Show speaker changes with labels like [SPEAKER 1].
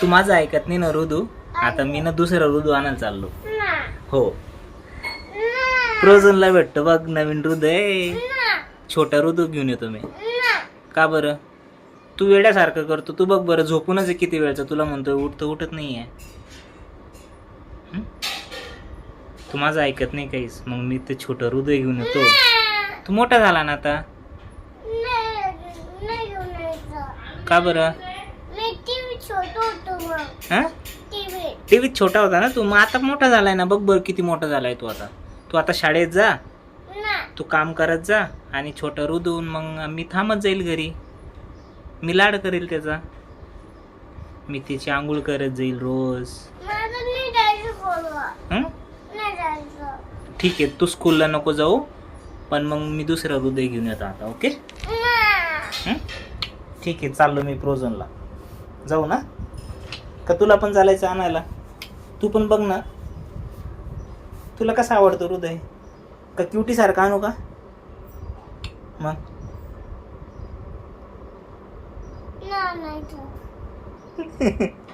[SPEAKER 1] तू माझं ऐकत नाही ना रुदू. आता मी ना दुसरं रुदू आणायला चाललो. हो. प्रोझनला भेटतो बघ नवीन हृदय छोटा ऋतू घेऊन येतो मी. का बरं? तू वेड्यासारखं करतो. तू बघ बरं झोपूनच आहे किती वेळचं? तुला म्हणतोय उठतं उठत नाही आहे. तू माझं ऐकत नाही काहीच. मग मी ते छोटं हृदय घेऊन येतो. तू मोठा झाला ना आता. का बरं? हा? टीव्हीत छोटा होता ना तू? मग आता मोठा झालाय ना. बघ बरं किती मोठा झालाय तू आता. तू आता शाळेत जा. तू काम करत जा आणि छोटं रुदून मग मी थांबत जाईल घरी. मी लाड करेल त्याचा. मी तिची आंघोळ करत जाईल रोज? ठीक आहे तू स्कूलला नको जाऊ. पण मग मी दुसरं हृदय घेऊन येतो आता ओके हं? ठीक आहे चाललो मी प्रोझनला जाऊ ना? का तुला पण चालायचं आणायला? तू पण बघ ना. तुला कसं आवडतं हृदय? का क्युटी सारखं आणू का? मग?